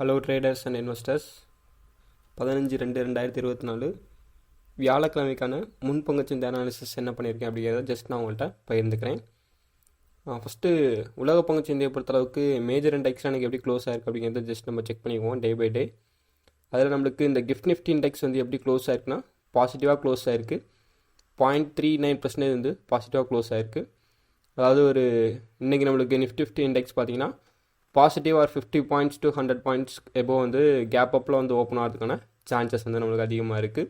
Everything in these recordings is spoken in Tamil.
ஹலோ ட்ரேடர்ஸ் அண்ட் இன்வெஸ்டர்ஸ் பதினஞ்சு ரெண்டு ரெண்டாயிரத்தி இருபத்தி நாலு. வியாழக்கிழமைக்கான முன்பங்கச்சந்தை அனாலிசிஸ் என்ன பண்ணியிருக்கேன் அப்படிங்கிறத ஜஸ்ட் நான் உங்கள்கிட்ட பகிர்ந்துக்கிறேன். ஃபஸ்ட்டு உலக பங்குச்சந்தையை பொறுத்தளவுக்கு மேஜர் இண்டெக்ஸ் எனக்கு எப்படி க்ளோஸ் ஆயிருக்கு அப்படிங்கிறத ஜஸ்ட் நம்ம செக் பண்ணிக்குவோம் டே பை டே அதில் நம்மளுக்கு இந்த கிஃப்ட் நிஃப்டி இண்டெக்ஸ் வந்து எப்படி க்ளோஸ் ஆயிருக்குன்னா பாசிட்டிவாக க்ளோஸ் ஆயிருக்கு. பாயிண்ட் த்ரீ நைன் பர்சன்டேஜ் வந்து பாசிட்டிவாக க்ளோஸ் ஆயிருக்கு. அதாவது ஒரு இன்றைக்கி நம்மளுக்கு நிஃப்டி ஃபிஃப்டி இண்டெக்ஸ் பார்த்தீங்கன்னா positive or fifty points to hundred points above வந்து கேப் அப்பில் வந்து ஓப்பன் ஆகிறதுக்கான சான்சஸ் வந்து நம்மளுக்கு அதிகமாக இருக்குது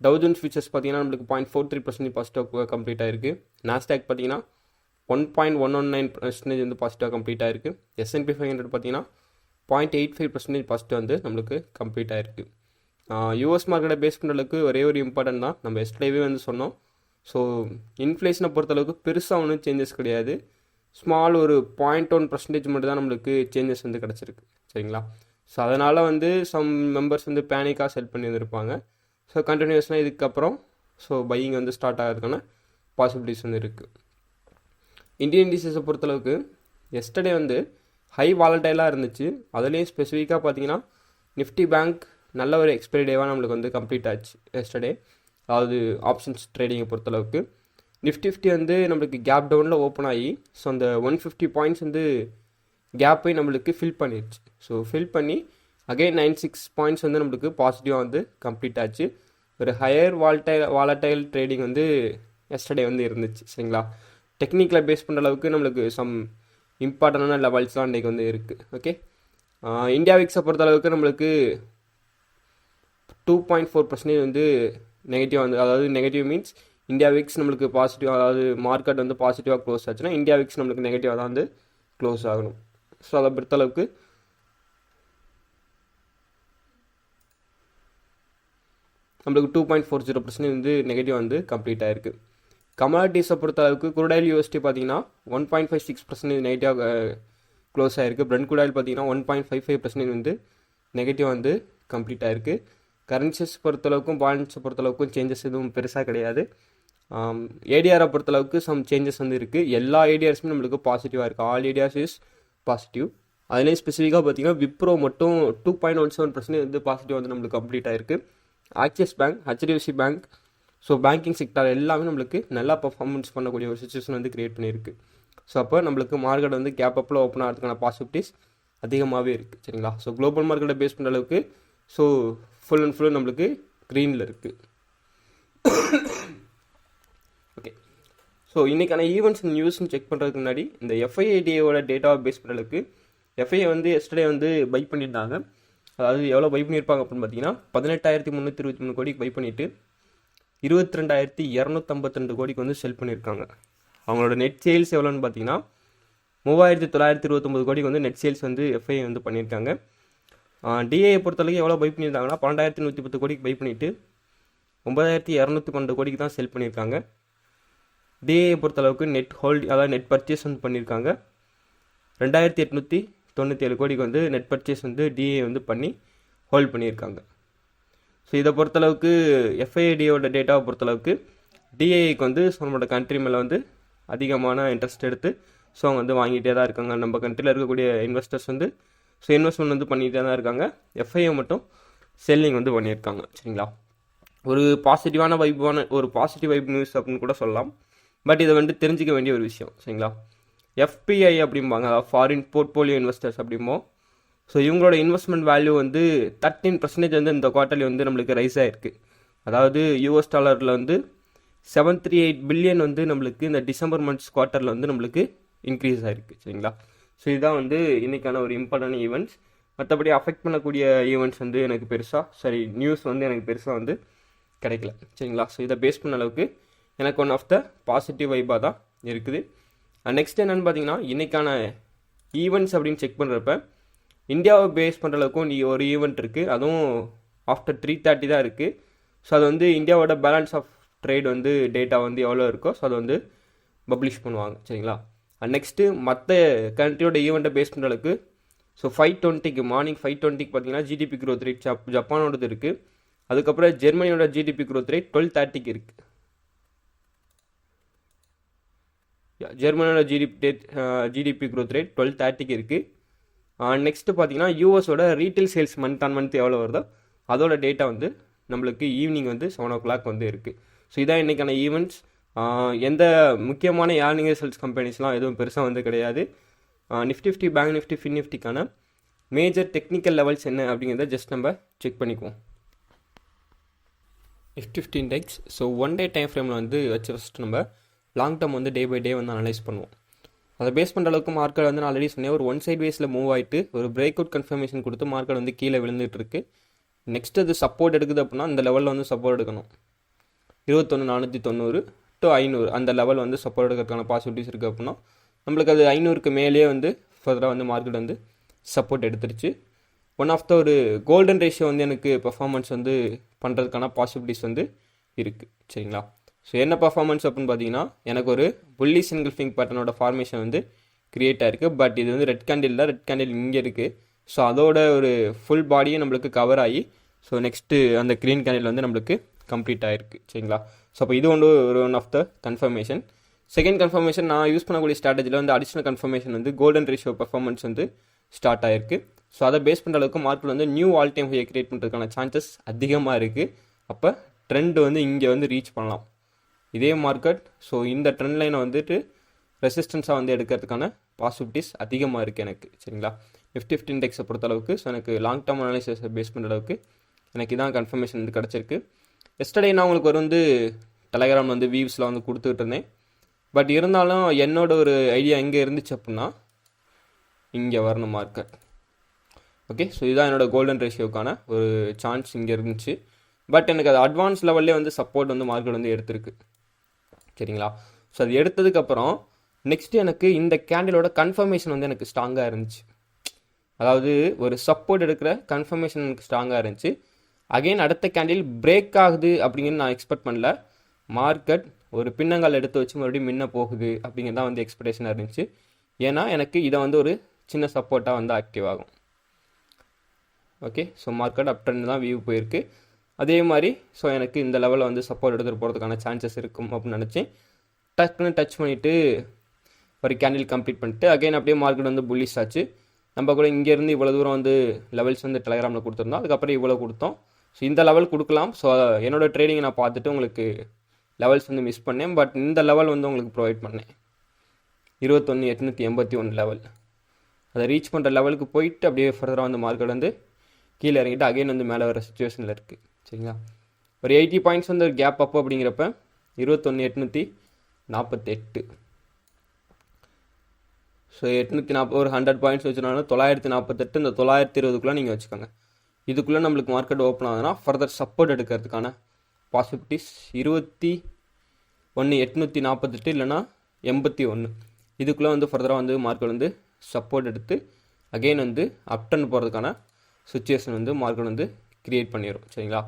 தௌசண்ட் ஃபியூச்சர்ஸ் பார்த்தீங்கன்னா நம்மளுக்கு பாயிண்ட் ஃபோர் த்ரீ பர்சன்டேஜ் பாசிட்டிவாக கம்ப்ளீட் ஆயிருக்கு. நாஸ்டாக் பார்த்தீங்கன்னா one point one one nine percentage வந்து பாசிட்டிவாக கம்ப்ளீட் ஆயிருக்கு. S and P five hundred பார்த்தீங்கன்னா point eight five percentage positive வந்து நம்மளுக்கு கம்ப்ளீட் ஆயிருக்கு. யூஎஸ் மார்க்கெட்டை பேஸ் பண்ணுறதுக்கு ஒரே ஒரு இம்பார்ட்டன்ட் தான். நம்ம எஸ்டேவே வந்து சொன்னோம். ஸோ இன்ஃப்ளேஷனை பொறுத்தளவுக்கு பெருசாக ஒன்றும் சேஞ்சஸ் கிடையாது. ஸ்மால் ஒரு பாயிண்ட் ஒன் பர்சன்டேஜ் மட்டும் தான் நம்மளுக்கு சேஞ்சஸ் வந்து கிடச்சிருக்கு. சரிங்களா? ஸோ அதனால் வந்து சம் மெம்பர்ஸ் வந்து பேனிக்காக செல் பண்ணி வந்திருப்பாங்க ஸோ கண்டினியூஸ்னால் இதுக்கப்புறம் ஸோ பையிங் வந்து ஸ்டார்ட் ஆகிறதுக்கான பாசிபிலிட்டிஸ் வந்து இருக்குது இந்தியன் இண்டிசஸை பொறுத்தளவுக்கு எஸ்டர்டே வந்து ஹை வாலட்டைலாக இருந்துச்சு. அதுலேயும் ஸ்பெசிஃபிக்காக பார்த்தீங்கன்னா நிஃப்டி பேங்க் நல்ல ஒரு எக்ஸ்பைரி டேவாக நம்மளுக்கு வந்து கம்ப்ளீட் ஆச்சு எஸ்டர்டே அதாவது ஆப்ஷன்ஸ் ட்ரேடிங்கை பொறுத்தளவுக்கு. நிஃப்டி ஃபிஃப்டி வந்து நம்மளுக்கு கேப் டவுனில் ஓப்பன் ஆகி ஸோ அந்த ஒன் ஃபிஃப்டி பாயிண்ட்ஸ் வந்து கேப்பை நம்மளுக்கு ஃபில் பண்ணிடுச்சு ஸோ ஃபில் பண்ணி அகைன் நைன் சிக்ஸ் பாயிண்ட்ஸ் வந்து நம்மளுக்கு பாசிட்டிவாக வந்து கம்ப்ளீட் ஆச்சு. ஒரு ஹையர் வால்டைல் வாலட்டைல் ட்ரேடிங் வந்து எஸ்டர்டே வந்து இருந்துச்சு சரிங்களா? டெக்னிக்கலை பேஸ் பண்ணுற அளவுக்கு நம்மளுக்கு சம் இம்பார்ட்டண்டான லெவல்ஸ்லாம் இன்றைக்கி வந்து இருக்குது ஓகே இந்தியா விக்ஸை பொறுத்த அளவுக்கு நம்மளுக்கு டூ பாயிண்ட் ஃபோர் பர்சன்டேஜ் வந்து நெகட்டிவ் வந்து அதாவது நெகட்டிவ் மீன்ஸ் இந்தியா விக்ஸ் நம்மளுக்கு பாசிட்டிவ் அதாவது மார்க்கெட் வந்து பாசிட்டிவாக க்ளோஸ் ஆச்சுன்னா இந்தியா விக்ஸ் நம்மளுக்கு நெகட்டிவாக தான் வந்து க்ளோஸ் ஆகணும். ஸோ அதை பொறுத்தளவுக்கு நம்மளுக்கு two point four zero percent வந்து நெகட்டிவ் வந்து கம்ப்ளீட் ஆயிருக்கு. கமாடிட்டிஸை பொறுத்த அளவுக்கு குருடாயில் யூஎஸ்டி பார்த்தீங்கன்னா one point five six percentage நெகட்டிவாக க்ளோஸ் ஆயிருக்கு. பிரெண்ட் குடாயில் பார்த்தீங்கன்னா one point five five percentage வந்து நெகட்டிவ் வந்து கம்ப்ளீட் ஆயிருக்கு. கரன்சிஸ் பொறுத்தளவுக்கும் பாயிண்ட்ஸை பொறுத்தளவுக்கும் சேஞ்சஸ் எதுவும் பெருசாக கிடையாது. ஏடிஆரை பொறுத்தளவுக்கு சம் சேஞ்சஸ் வந்து இருக்குது எல்லா ஏடிஆர்ஸுமே நம்மளுக்கு பாசிட்டிவாக இருக்குது ஆல் ஏடிஆர்ஸ் இஸ் பாசிட்டிவ் அதுலேயும் ஸ்பெசிஃபிக்காக பார்த்தீங்கன்னா விப்ரோ மட்டும் two point one seven percentage வந்து பாசிட்டிவ் வந்து நம்மளுக்கு கம்ப்ளீட் ஆயிருக்கு. Axis bank HDFC bank so banking sector எல்லாமே நம்மளுக்கு நல்லா பர்ஃபார்மன்ஸ் பண்ணக்கூடிய ஒரு சுச்சுவேஷன் வந்து க்ரியேட் பண்ணியிருக்கு. ஸோ அப்போ நம்மளுக்கு மார்க்கெட் வந்து கேப் அப்பில் ஓப்பன் ஆகிறதுக்கான பாசிபிலிட்டிஸ் அதிகமாகவே இருக்குது சரிங்களா? ஸோ குளோபல் மார்க்கெட்டை பேஸ் பண்ணுற அளவுக்கு ஸோ ஃபுல் அண்ட் ஃபுல் நம்மளுக்கு க்ரீனில் இருக்குது ஸோ இன்றைக்கான ஈவெண்ட்ஸ் நியூஸ்னு செக் பண்ணுறதுக்கு முன்னாடி இந்த எஃப்ஐஐடியோட டேட்டா பேஸ் பண்ணுறதுக்கு எஃப்ஐஏ வந்து எஸ்டர்டே வந்து பை பண்ணியிருந்தாங்க. அதாவது எவ்வளோ பை பண்ணியிருப்பாங்க அப்படின்னு பார்த்தீங்கன்னா பதினெட்டாயிரத்தி முந்நூற்றி இருபத்தி மூணு கோடிக்கு பை பண்ணிவிட்டு இருபத்தி ரெண்டாயிரத்தி இரநூத்தம்பத்தி ரெண்டு கோடிக்கு வந்து செல் பண்ணியிருக்காங்க. அவங்களோட நெட் சேல்ஸ் எவ்வளோன்னு பார்த்தீங்கன்னா மூவாயிரத்தி தொள்ளாயிரத்தி இருபத்தொம்பது கோடிக்கு வந்து நெட் சேல்ஸ் வந்து எஃப்ஐ வந்து பண்ணியிருக்காங்க. டிஏ பொறுத்தளவுக்கு எவ்வளோ பை பண்ணியிருந்தாங்கன்னா பன்னெண்டாயிரத்தி நூற்றி பத்து கோடிக்கு பை பண்ணிவிட்டு ஒன்பதாயிரத்தி இரநூத்தி பன்னெண்டு கோடிக்கு தான் செல் பண்ணியிருக்காங்க. டிஏ பொறுத்தளவுக்கு நெட் ஹோல்ட் அதாவது நெட் பர்ச்சேஸ் வந்து பண்ணியிருக்காங்க ரெண்டாயிரத்தி எட்நூற்றி தொண்ணூற்றி ஏழு கோடிக்கு வந்து நெட் பர்ச்சேஸ் வந்து டிஏ வந்து பண்ணி ஹோல்ட் பண்ணியிருக்காங்க ஸோ இதை பொறுத்தளவுக்கு எஃப்ஐடியோட டேட்டாவை பொறுத்தளவுக்கு டிஏக்கு வந்து ஸோ நம்மளோட கண்ட்ரி மேலே வந்து அதிகமான இன்ட்ரெஸ்ட் எடுத்து ஸோ அவங்க வந்து வாங்கிட்டே தான் இருக்காங்க. நம்ம கண்ட்ரியில் இருக்கக்கூடிய இன்வெஸ்டர்ஸ் வந்து ஸோ இன்வெஸ்ட்மெண்ட் வந்து பண்ணிகிட்டே தான் இருக்காங்க. எஃப்ஐஏ மட்டும் செல்லிங் வந்து பண்ணியிருக்காங்க. சரிங்களா? ஒரு பாசிட்டிவான வைப்பான ஒரு பாசிட்டிவ் வைப் நியூஸ் அப்படின்னு கூட சொல்லலாம். பட் இதை வந்து தெரிஞ்சிக்க வேண்டிய ஒரு விஷயம் சரிங்களா? எஃபிஐ அப்படிம்பாங்க அதாவது ஃபாரின் போர்ட்ஃபோலியோ இன்வெஸ்டர்ஸ் அப்படிமோ ஸோ இவங்களோட இன்வெஸ்ட்மெண்ட் வேல்யூ வந்து தேர்ட்டின் பர்சன்டேஜ் வந்து இந்த குவார்ட்டர்லி வந்து நம்மளுக்கு ரைஸ் ஆகிருக்கு அதாவது யூஎஸ் டாலரில் வந்து செவன் த்ரீ எயிட் பில்லியன் வந்து நம்மளுக்கு இந்த டிசம்பர் மந்த்ஸ் குவார்ட்டரில் வந்து நம்மளுக்கு இன்க்ரீஸ் ஆகிருக்கு சரிங்களா? ஸோ இதுதான் வந்து இன்றைக்கான ஒரு இம்பார்ட்டன்ட் ஈவெண்ட்ஸ் மற்றபடி அஃபெக்ட் பண்ணக்கூடிய ஈவெண்ட்ஸ் வந்து எனக்கு பெருசாக சரி நியூஸ் வந்து எனக்கு பெருசாக வந்து கிடைக்கல சரிங்களா? ஸோ இதை பேஸ் பண்ண அளவுக்கு எனக்கு ஒன் ஆஃப் த பாசிட்டிவ் வைப்பாக தான் இருக்குது. நெக்ஸ்ட் என்னென்னு பார்த்தீங்கன்னா இன்றைக்கான ஈவெண்ட்ஸ் அப்படின்னு செக் பண்ணுறப்ப இந்தியாவை பேஸ் பண்ணுற அளவுக்கும் நீ ஒரு ஈவெண்ட் இருக்குது அதுவும் ஆஃப்டர் த்ரீ தேர்ட்டி தான் இருக்குது ஸோ அது வந்து இந்தியாவோட பேலன்ஸ் ஆஃப் ட்ரேட் வந்து டேட்டா வந்து எவ்வளோ இருக்கோ ஸோ அதை வந்து பப்ளிஷ் பண்ணுவாங்க. சரிங்களா? நெக்ஸ்ட்டு மற்ற கண்ட்ரியோட ஈவெண்ட்டை பேஸ் பண்ணுற அளவுக்கு ஸோ ஃபைவ் டுவெண்ட்டிக்கு மார்னிங் ஃபைவ் டுவெண்ட்டிக்கு பார்த்தீங்கன்னா ஜிடிபி க்ரோத் ரேட் ஜப் ஜப்பானோடது இருக்குது அதுக்கப்புறம் ஜெர்மனியோட ஜிடிபி க்ரோத் ரேட் டுவெல் தேர்ட்டிக்கு இருக்குது ஜெர்மனியோட GDP date GDP growth rate twelve தேர்ட்டிக்கு இருக்குது நெக்ஸ்ட்டு பார்த்தீங்கன்னா யூஎஸோட retail sales month on month எவ்வளோ வருதோ அதோட டேட்டா வந்து நம்மளுக்கு ஈவினிங் வந்து செவன் ஓ கிளாக் வந்து இருக்குது ஸோ இதான் இன்றைக்கான ஈவெண்ட்ஸ் uh, எந்த முக்கியமான ஏர்னிங் ரிசல்ட்ஸ் கம்பெனிஸ்லாம் எதுவும் பெருசாக வந்து கிடையாது. Nifty fifty bank nifty fin நிஃப்டிக்கான major technical levels என்ன அப்படிங்கிறத ஜஸ்ட் நம்ம செக் பண்ணிக்குவோம். Nifty fifty index so one day time ஃப்ரேமில் வந்து வச்சு ஃபஸ்ட்டு நம்ம லாங் டேர்ம் வந்து டே பை டே வந்து அனலைஸ் பண்ணுவோம். அதை பேஸ் பண்ணுற அளவுக்கு மார்க்கெட் வந்து நான் ஆல்ரெடி சொன்னேன். ஒரு ஒன் சைட் வேஸில் மூவ் ஆகிட்டு ஒரு பிரேக் அவுட் கன்ஃபர்மேஷன் கொடுத்து மார்க்கெட் வந்து கீழே விழுந்துட்டு இருக்கு. நெக்ஸ்ட் அது சப்போர்ட் எடுக்குது அப்படின்னா அந்த லெவலில் வந்து சப்போர்ட் எடுக்கணும். இருபத்தொன்று நானூற்றி தொண்ணூறு டு ஐநூறு அந்த லெவல் வந்து சப்போர்ட் எடுக்கிறதுக்கான பாசிபிலிட்டிஸ் இருக்குது அப்படின்னா நம்மளுக்கு அது ஐநூறுக்கு மேலேயே வந்து ஃபர்தராக வந்து மார்க்கெட் வந்து சப்போர்ட் எடுத்துருச்சு. ஒன் ஆஃப் த ஒரு கோல்டன் ரேஷியோ வந்து எனக்கு பெர்ஃபார்மன்ஸ் வந்து பண்ணுறதுக்கான பாசிபிலிட்டிஸ் வந்து இருக்குது சரிங்களா? ஸோ என்ன பர்ஃபார்மன்ஸ் அப்படின்னு பார்த்தீங்கன்னா எனக்கு ஒரு புள்ளி சிங்கிள் ஃபிங் பட்டனோட ஃபார்மேஷன் வந்து க்ரியேட் ஆயிருக்கு. பட் இது வந்து ரெட் கேண்டில் தான் ரெட் கேண்டில் இங்கே இருக்குது ஸோ அதோட ஒரு ஃபுல் பாடியும் நம்மளுக்கு கவர் ஆகி ஸோ நெக்ஸ்ட்டு அந்த க்ரீன் கேண்டில் வந்து நம்மளுக்கு கம்ப்ளீட் ஆகிருக்கு சரிங்களா? ஸோ அப்போ இது ஒன்று ஒரு one of the confirmation second confirmation நான் யூஸ் பண்ணக்கூடிய ஸ்ட்ராட்டஜியில் வந்து அடிஷனல் கன்ஃபர்மேஷன் வந்து கோல்டன் ரேஷியோ பர்ஃபார்மன்ஸ் வந்து ஸ்டார்ட் ஆயிருக்கு. ஸோ அதை பேஸ் பண்ணுற அளவுக்கு மார்க்கெட் வந்து நியூ ஆல் டைம் ஹையை கிரியேட் பண்ணுறதுக்கான சான்சஸ் அதிகமாக இருக்குது அப்போ ட்ரெண்ட் வந்து இங்கே வந்து ரீச் பண்ணலாம். இதே மார்க்கெட் ஸோ இந்த ட்ரெண்ட் லைனை வந்துட்டு ரெசிஸ்டன்ஸாக வந்து எடுக்கிறதுக்கான பாசிபிலிட்டிஸ் அதிகமாக இருக்குது எனக்கு சரிங்களா? நிஃப்டி ஃபிஃப்டி இண்டெக்ஸை பொறுத்தளவுக்கு ஸோ எனக்கு லாங் டேர்ம் அனாலிசிஸை பேஸ் பண்ணுற அளவுக்கு எனக்கு இதான் கன்ஃபர்மேஷன் வந்து கிடச்சிருக்கு. எஸ்டர்டே நான் உங்களுக்கு ஒரு வந்து டெலகிராம் வந்து வியூஸில் வந்து கொடுத்துட்டு இருந்தேன். பட் இருந்தாலும் என்னோட ஒரு ஐடியா எங்கே இருந்துச்சு அப்படின்னா இங்கே வரணும் மார்க்கெட் ஓகே ஸோ இதுதான் என்னோடய கோல்டன் ரேஷியோக்கான ஒரு சான்ஸ் இங்கே இருந்துச்சு. பட் எனக்கு அது அட்வான்ஸ் லெவல்லே வந்து சப்போர்ட் வந்து மார்க்கெட் வந்து எடுத்திருக்கு. சரிங்களா? ஸோ அது எடுத்ததுக்கப்புறம் நெக்ஸ்ட் எனக்கு இந்த கேண்டிலோட கன்ஃபர்மேஷன் வந்து எனக்கு ஸ்ட்ராங்காக இருந்துச்சு. அதாவது ஒரு சப்போர்ட் எடுக்கிற கன்ஃபர்மேஷன் எனக்கு ஸ்ட்ராங்காக இருந்துச்சு. அகைன் அடுத்த கேண்டில் பிரேக் ஆகுது அப்படிங்கிறது நான் எக்ஸ்பெக்ட் பண்ணல. மார்க்கெட் ஒரு பின்னங்கால் எடுத்து வச்சு மறுபடியும் மின்ன போகுது அப்படிங்கிறது தான் வந்து எக்ஸ்பெக்டேஷனாக இருந்துச்சு. ஏன்னா எனக்கு இதை வந்து ஒரு சின்ன சப்போர்ட்டாக வந்து ஆக்டிவ் ஆகும். Okay so market up trend தான் வியூ போயிருக்கு. அதே மாதிரி ஸோ எனக்கு இந்த லெவலில் வந்து சப்போர்ட் எடுத்துகிட்டு போகிறதுக்கான சான்சஸ் இருக்கும் அப்படின்னு நினச்சேன். டக்குன்னு டச் பண்ணிவிட்டு ஒரு கேண்டில் கம்ப்ளீட் பண்ணிட்டு அகைன் அப்படியே மார்க்கெட் வந்து புல்லிஷ் ஆச்சு. நம்ம கூட இங்கேருந்து இவ்வளோ தூரம் வந்து லெவல்ஸ் வந்து டெலகிராமில் கொடுத்துருந்தோம். அதுக்கப்புறம் இவ்வளோ கொடுத்தோம். ஸோ இந்த லெவல் கொடுக்கலாம். ஸோ என்னோடய ட்ரேடிங்கை நான் பார்த்துட்டு உங்களுக்கு லெவல்ஸ் வந்து மிஸ் பண்ணேன். பட் இந்த லெவல் வந்து உங்களுக்கு ப்ரொவைட் பண்ணேன். இருபத்தொன்று எட்நூற்றி எண்பத்தி ஒன்று லெவல் அதை ரீச் பண்ணுற லெவலுக்கு போயிட்டு அப்படியே ஃபர்தராக வந்து மார்க்கெட் வந்து கீழே இறங்கிட்டு அகைன் வந்து மேலே வர சுச்சுவேஷனில் இருக்குது சரிங்களா? ஒரு எயிட்டி பாயிண்ட்ஸ் வந்து ஒரு கேப் அப்போ அப்படிங்கிறப்ப இருபத்தொன்று எட்நூற்றி நாற்பத்தெட்டு ஸோ எட்நூற்றி நாற்பது ஒரு ஹண்ட்ரட் பாயிண்ட்ஸ் வச்சுருந்தாலும் தொள்ளாயிரத்தி நாற்பத்தெட்டு இந்த தொள்ளாயிரத்தி இருபதுக்குள்ளே நீங்கள் வச்சுக்கோங்க. இதுக்குள்ளே நம்மளுக்கு மார்க்கெட் ஓப்பன் ஆகுதுன்னா ஃபர்தர் சப்போர்ட் எடுக்கிறதுக்கான பாசிபிலிட்டிஸ் இருபத்தி ஒன்று எட்நூற்றி நாற்பத்தெட்டு இல்லைனா எண்பத்தி ஒன்று இதுக்குள்ளே வந்து ஃபர்தராக வந்து மார்க்கெட் வந்து சப்போர்ட் எடுத்து அகெயின் வந்து அப்டன் போகிறதுக்கான சுச்சுவேஷன் வந்து மார்க்கெட் வந்து க்ரியேட் பண்ணிடும் சரிங்களா?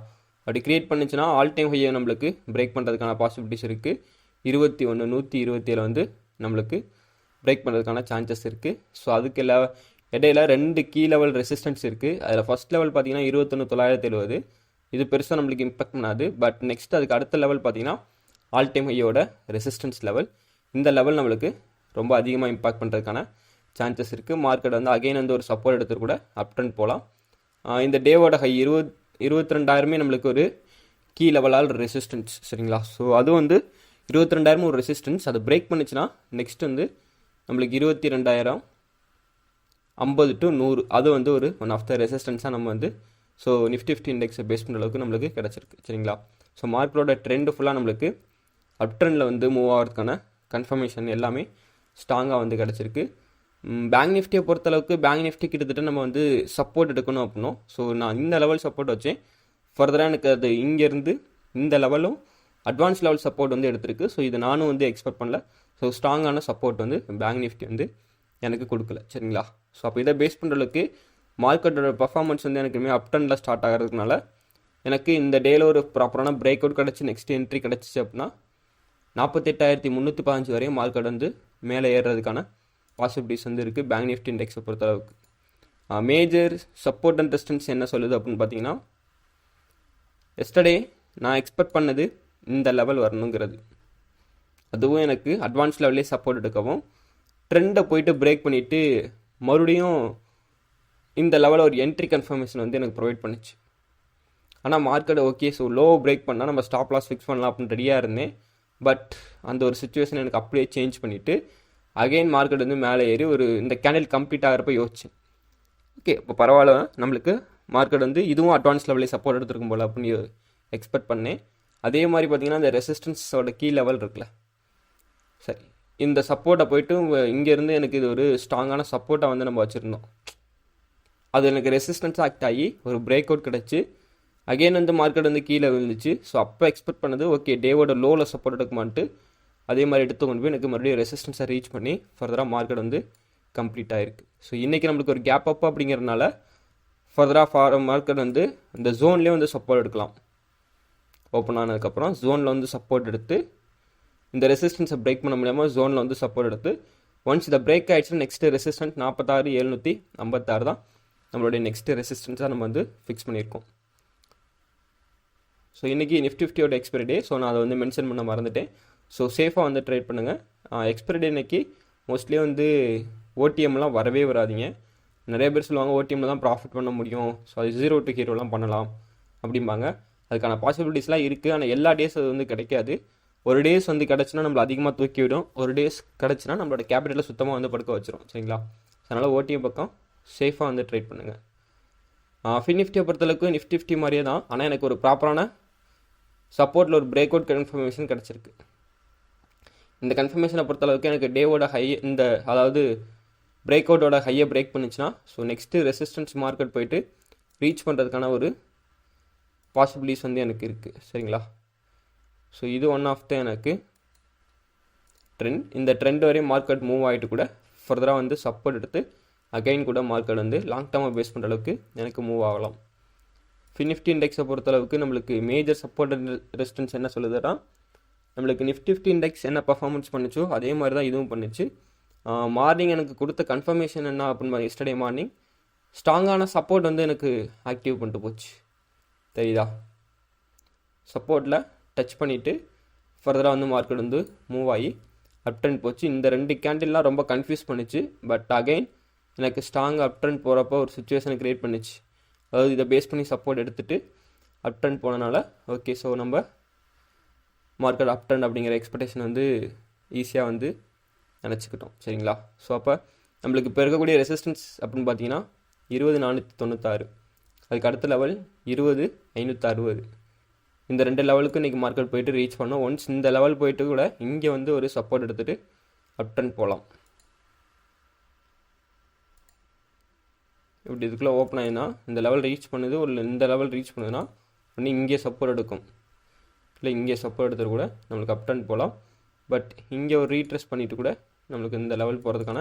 அப்படி க்ரியேட் பண்ணிச்சுன்னா ஆல் டைம் ஹையை நம்மளுக்கு பிரேக் பண்ணுறதுக்கான பாசிபிலிட்டிஸ் இருக்குது இருபத்தி ஒன்று நூற்றி இருபத்தி ஏழு வந்து நம்மளுக்கு பிரேக் பண்ணுறதுக்கான சான்சஸ் இருக்குது ஸோ அதுக்கு எல்லா இடையில ரெண்டு கீ லெவல் ரெசிஸ்டன்ஸ் இருக்குது அதில் ஃபஸ்ட் லெவல் பார்த்தீங்கன்னா இருபத்தொன்று தொள்ளாயிரத்தி எழுபது. இது பெருசாக நம்மளுக்கு இம்பாக்ட் பண்ணாது. பட் நெக்ஸ்ட் அதுக்கு அடுத்த லெவல் பார்த்தீங்கன்னா ஆல் டைம் ஹையோட ரெசிஸ்டன்ஸ் லெவல் இந்த லெவல் நம்மளுக்கு ரொம்ப அதிகமாக இம்பாக்ட் பண்ணுறதுக்கான சான்சஸ் இருக்குது மார்க்கெட் வந்து அகைன் வந்து ஒரு சப்போர்ட் எடுத்துட்டு கூட அப் ட்ரெண்ட் போகலாம் இந்த டேவோட ஹை இருபத் இருபத்தி ரெண்டாயிரமே நம்மளுக்கு ஒரு கீ லெவலால் ரெசிஸ்டன்ஸ் சரிங்களா? ஸோ அது வந்து இருபத்தி ரெண்டாயிரம் ஒரு ரெசிஸ்டன்ஸ் அதை பிரேக் பண்ணிச்சுன்னா நெக்ஸ்ட் வந்து நம்மளுக்கு இருபத்தி ரெண்டாயிரம் ஐம்பது டு நூறு. அது வந்து ஒரு ஒன் ஆஃப் த ரெசிஸ்டன்ஸாக நம்ம வந்து ஸோ நிஃப்டி ஃபிஃப்டி இண்டெக்ஸை பேஸ் பண்ணுற அளவுக்கு நம்மளுக்கு கிடச்சிருக்கு சரிங்களா? ஸோ மார்க்கெட்டோட ட்ரெண்டு ஃபுல்லாக நம்மளுக்கு அப் ட்ரெண்டில் வந்து மூவ் ஆகிறதுக்கான கன்ஃபர்மேஷன் எல்லாமே ஸ்ட்ராங்காக வந்து கிடச்சிருக்கு. பேங்க் நிஃப்டியை பொறுத்தளவுக்கு பேங்க் நிஃப்டி கிட்டத்தட்ட நம்ம வந்து சப்போர்ட் எடுக்கணும் அப்படின்னும் ஸோ நான் இந்த லெவல் சப்போர்ட் வச்சேன். ஃபர்தராக எனக்கு அது இங்கேருந்து இந்த லெவலும் அட்வான்ஸ் லெவல் சப்போர்ட் வந்து எடுத்திருக்கு. ஸோ இது நானும் வந்து எக்ஸ்பெக்ட் பண்ணல. ஸோ ஸ்ட்ராங்கான சப்போர்ட் வந்து பேங்க் நிஃப்டி வந்து எனக்கு கொடுக்கல. சரிங்களா? ஸோ அப்போ இதை பேஸ் பண்ணுறதுக்கு மார்க்கெட்டோட பர்ஃபார்மன்ஸ் வந்து எனக்கு இனிமேல் அப் ஸ்டார்ட் ஆகிறதுனால எனக்கு இந்த டேயில் ஒரு ப்ராப்பரான பிரேக் அவுட் கிடச்சி நெக்ஸ்ட் என்ட்ரி கிடச்சிச்சு அப்படின்னா நாற்பத்தெட்டாயிரத்தி முந்நூற்றி பதினஞ்சு வரையும் மார்க்கெட் வந்து மேலே ஏறுறதுக்கான பாசிபிலிட்டிஸ் வந்து இருக்குது பேங்க் நிஃப்டி இண்டெக்ஸை பொறுத்தளவுக்கு. மேஜர் சப்போர்ட் அண்ட் ரெஸ்டன்ஸ் என்ன சொல்லுது அப்படின்னு பார்த்தீங்கன்னா எஸ்டர்டே நான் எக்ஸ்பெக்ட் பண்ணது இந்த லெவல் வரணுங்கிறது. அதுவும் எனக்கு அட்வான்ஸ் லெவல்லே சப்போர்ட் எடுக்கவும் ட்ரெண்டை போயிட்டு பிரேக் பண்ணிவிட்டு மறுபடியும் இந்த லெவலில் ஒரு என்ட்ரி கன்ஃபர்மேஷன் வந்து எனக்கு ப்ரொவைட் பண்ணுச்சு. ஆனால் market okay so low break பண்ணால் நம்ம ஸ்டாப் லாஸ் ஃபிக்ஸ் பண்ணலாம் அப்படின்னு ரெடியாக இருந்தேன். பட் அந்த ஒரு சுச்சுவேஷன் எனக்கு அப்படியே சேஞ்ச் பண்ணிவிட்டு அகைன் மார்க்கெட் வந்து மேலே ஏறி ஒரு இந்த கேண்டில் கம்ப்ளீட் ஆகிறப்ப யோசிச்சேன் ஓகே இப்போ பரவாயில்ல நம்மளுக்கு மார்க்கெட் வந்து இதுவும் அட்வான்ஸ் லெவலில் சப்போர்ட் எடுத்துருக்கும் போல் அப்படின்னு எக்ஸ்பெக்ட் பண்ணேன். அதே மாதிரி பார்த்தீங்கன்னா இந்த ரெசிஸ்டன்ஸோட கீ லெவல் இருக்குல்ல. சரி இந்த சப்போர்ட்டை போயிட்டு இங்கேருந்து எனக்கு இது ஒரு ஸ்ட்ராங்கான சப்போர்ட்டை வந்து நம்ம வச்சுருந்தோம். அது எனக்கு ரெசிஸ்டன்ஸ் ஆக்ட் ஆகி ஒரு பிரேக் அவுட் கிடச்சி. அகைன் வந்து மார்க்கெட் வந்து கீழே விழுந்துச்சு. ஸோ அப்போ எக்ஸ்பெக்ட் பண்ணது ஓகே டேவோட லோவில் சப்போர்ட் எடுக்குமான்ட்டு அதே மாதிரி எடுத்து கொண்டு போய் எனக்கு மறுபடியும் ரெசிஸ்டன்ஸை ரீச் பண்ணி ஃபர்தராக மார்க்கெட் வந்து கம்ப்ளீட் ஆகிருக்கு ஸோ இன்றைக்கி நம்மளுக்கு ஒரு கேப் அப் அப்படிங்கிறதுனால ஃபர்தராக ஃபார் மார்க்கெட் வந்து இந்த ஜோன்லேயே வந்து சப்போர்ட் எடுக்கலாம். ஓப்பன் ஆனதுக்கப்புறம் ஜோனில் வந்து சப்போர்ட் எடுத்து இந்த ரெசிஸ்டன்ஸை பிரேக் பண்ண முடியாமல் ஜோனில் வந்து சப்போர்ட் எடுத்து ஒன்ஸ் இதை பிரேக் ஆகிடுச்சுன்னா நெக்ஸ்ட் ரெசிஸ்டன்ட் நாற்பத்தாறு எழுநூற்றி ஐம்பத்தாறு தான் நம்மளுடைய நெக்ஸ்ட்டு ரெசிஸ்டன்ஸாக நம்ம வந்து ஃபிக்ஸ் பண்ணியிருக்கோம். ஸோ இன்றைக்கி நிஃப்டி ஃபிஃப்டியோட எக்ஸ்பைரி டே ஸோ நான் அதை வந்து மென்ஷன் பண்ண மறந்துட்டேன். ஸோ சேஃபாக வந்து ட்ரேட் பண்ணுங்கள் எக்ஸ்பைரி டே இன்னைக்கு மோஸ்ட்லி வந்து ஓடிஎம்லாம் வரவே வராதிங்க. நிறைய பேர் சொல்லுவாங்க ஓடிஎம்மில் தான் ப்ராஃபிட் பண்ண முடியும். ஸோ அது ஜீரோ டு ஹீரோலாம் பண்ணலாம். அப்படிம்பாங்க. அதுக்கான பாசிபிலிட்டிஸ்லாம் இருக்குது ஆனால் எல்லா டேஸ் அது வந்து கிடைக்காது. ஒரு டேஸ் வந்து கிடச்சுன்னா நம்மளை அதிகமாக தூக்கி விடும் ஒரு டேஸ் கிடச்சுன்னா நம்மளோட கேபிட்டலில் சுத்தமாக வந்து படுக்க வச்சிரும். சரிங்களா? அதனால் ஓடிஎம் பக்கம் சேஃபாக வந்து ட்ரேட் பண்ணுங்கள் ஃபின் நிஃப்டியை பொறுத்தளவுக்கு நிஃப்டி ஃபிஃப்டி மாதிரியே தான். ஆனால் எனக்கு ஒரு ப்ராப்பரான சப்போர்ட்டில் ஒரு பிரேக் அவுட் கன்ஃபர்மேஷன் கிடச்சிருக்கு. இந்த கன்ஃபர்மேஷனை பொறுத்தளவுக்கு எனக்கு டேவோட ஹை இந்த அதாவது பிரேக் அவுட்டோட ஹையை பிரேக் பண்ணுச்சுன்னா ஸோ நெக்ஸ்ட்டு ரெசிஸ்டன்ஸ் மார்க்கெட் போயிட்டு ரீச் பண்ணுறதுக்கான ஒரு பாசிபிலிட்டிஸ் வந்து எனக்கு இருக்குது சரிங்களா? ஸோ இது ஒன் ஆஃப் த எனக்கு ட்ரெண்ட் இந்த ட்ரெண்ட் வரையும் மார்க்கெட் மூவ் ஆகிட்டு கூட ஃபர்தராக வந்து சப்போர்ட் எடுத்து அகைன் கூட மார்க்கெட் வந்து லாங் டேர்மாக பேஸ் பண்ணுற அளவுக்கு எனக்கு மூவ் ஆகலாம். ஃபினிஃப்டி இண்டெக்ஸை பொறுத்தளவுக்கு நம்மளுக்கு மேஜர் சப்போர்ட் ரெசிஸ்டன்ஸ் என்ன சொல்லுதுன்னா நம்மளுக்கு நிஃப்டி ஃபிஃப்டி இண்டெக்ஸ் என்ன பர்ஃபார்மன்ஸ் பண்ணுச்சோ அதே மாதிரி தான் இதுவும் பண்ணுச்சு. மார்னிங் எனக்கு கொடுத்த கன்ஃபர்மேஷன் என்ன அப்படின்னு எஸ்டர்டே மார்னிங் ஸ்ட்ராங்கான சப்போர்ட் வந்து எனக்கு ஆக்டிவ் பண்ணிட்டு போச்சு. தெரியுதா? சப்போர்ட்டில் டச் பண்ணிவிட்டு ஃபர்தராக வந்து மார்க்கெட் வந்து மூவ் ஆகி அப் ட்ரெண்ட் போச்சு. இந்த ரெண்டு கேண்டில்லாம் ரொம்ப கன்ஃபியூஸ் பண்ணுச்சு. பட் அகைன் எனக்கு ஸ்ட்ராங் அப் ட்ரெண்ட் ஒரு சுச்சுவேஷனை க்ரியேட் பண்ணுச்சு. அதாவது இதை பேஸ் பண்ணி சப்போர்ட் எடுத்துகிட்டு அப் ட்ரெண்ட் போனனால ஓகே ஸோ நம்ம மார்க்கெட் அப் ட்ரெண்ட் அப்படிங்கிற எக்ஸ்பெக்டேஷன் வந்து ஈஸியாக வந்து நினச்சிக்கிட்டோம். சரிங்களா? ஸோ அப்போ நம்மளுக்கு இப்போ இருக்கக்கூடிய ரெசிஸ்டன்ஸ் அப்படின்னு பார்த்தீங்கன்னா இருபது நானூற்றி தொண்ணூத்தாறு. அதுக்கு அடுத்த லெவல் இருபது ஐநூற்றி அறுபது. இந்த ரெண்டு லெவலுக்கு இன்றைக்கி மார்க்கெட் போயிட்டு ரீச் பண்ணோம். ஒன்ஸ் இந்த லெவல் போயிட்டு கூட இங்கே வந்து ஒரு சப்போர்ட் எடுத்துகிட்டு அப் ட்ரெண்ட் போகலாம் இப்படி இதுக்குள்ளே ஓப்பன் ஆகினா இந்த லெவல் ரீச் பண்ணுது ஒரு இந்த லெவல் ரீச் பண்ணுதுன்னா ஒன்று இங்கே சப்போர்ட் எடுக்கும். இல்லை இங்கே சப்போர்ட் எடுத்துகிட்டு கூட நம்மளுக்கு அப் ட்ரெண்ட் போகலாம். பட் இங்கே ஒரு ரீட்ரெஸ் பண்ணிவிட்டு கூட நம்மளுக்கு இந்த லெவல் போகிறதுக்கான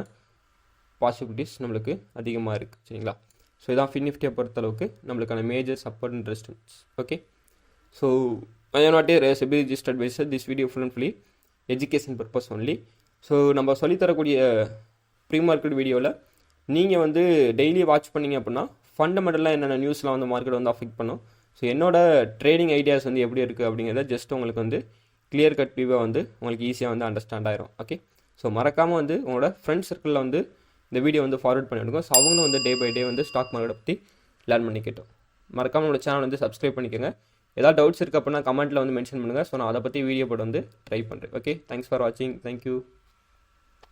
பாசிபிலிட்டிஸ் நம்மளுக்கு அதிகமாக இருக்குது சரிங்களா? ஸோ இதான் ஃபின்னிஃப்டியை பொறுத்தளவுக்கு நம்மளுக்கான major support and okay so I not a SEBI registered person this video full and fully education purpose only so நம்ம சொல்லித்தரக்கூடிய ப்ரீ மார்க்கெட் வீடியோவில் நீங்கள் வந்து டெய்லி வாட்ச் பண்ணிங்க அப்படின்னா ஃபண்டமெண்டலாக என்னென்ன நியூஸ்லாம் வந்து மார்க்கெட் வந்து அஃபெக்ட் பண்ணும்? ஸோ என்னோடய ட்ரேடிங் ஐடியாஸ் வந்து எப்படி இருக்குது அப்படிங்கிறத ஜஸ்ட் உங்களுக்கு வந்து கிளியர் கட் வியூவாக வந்து உங்களுக்கு ஈஸியாக வந்து அண்டர்ஸ்டாண்ட் ஆயிரும் ஓகே ஸோ மறக்காமல் வந்து உங்களோட ஃப்ரெண்ட்ஸ் சர்க்கிளில் வந்து இந்த வீடியோ வந்து ஃபார்வர்ட் பண்ணிவிடுங்க ஸோ அவங்களும் வந்து டே பை டே வந்து ஸ்டாக் மார்க்கெட்டை பற்றி லேர்ன் பண்ணிக்கிட்டோம். மறக்காமல் நம்மளோட சேனல் வந்து சப்ஸ்கிரைப் பண்ணிக்கோங்க. ஏதாவது டவுட்ஸ் இருக்குது அப்படின்னா கமெண்ட்டில் வந்து மென்ஷன் பண்ணுங்கள் ஸோ நான் அதை பற்றி வீடியோ போட்டு வந்து ட்ரை பண்ணுறேன் ஓகே தேங்க்ஸ் ஃபார் வாட்சிங் தேங்க்யூ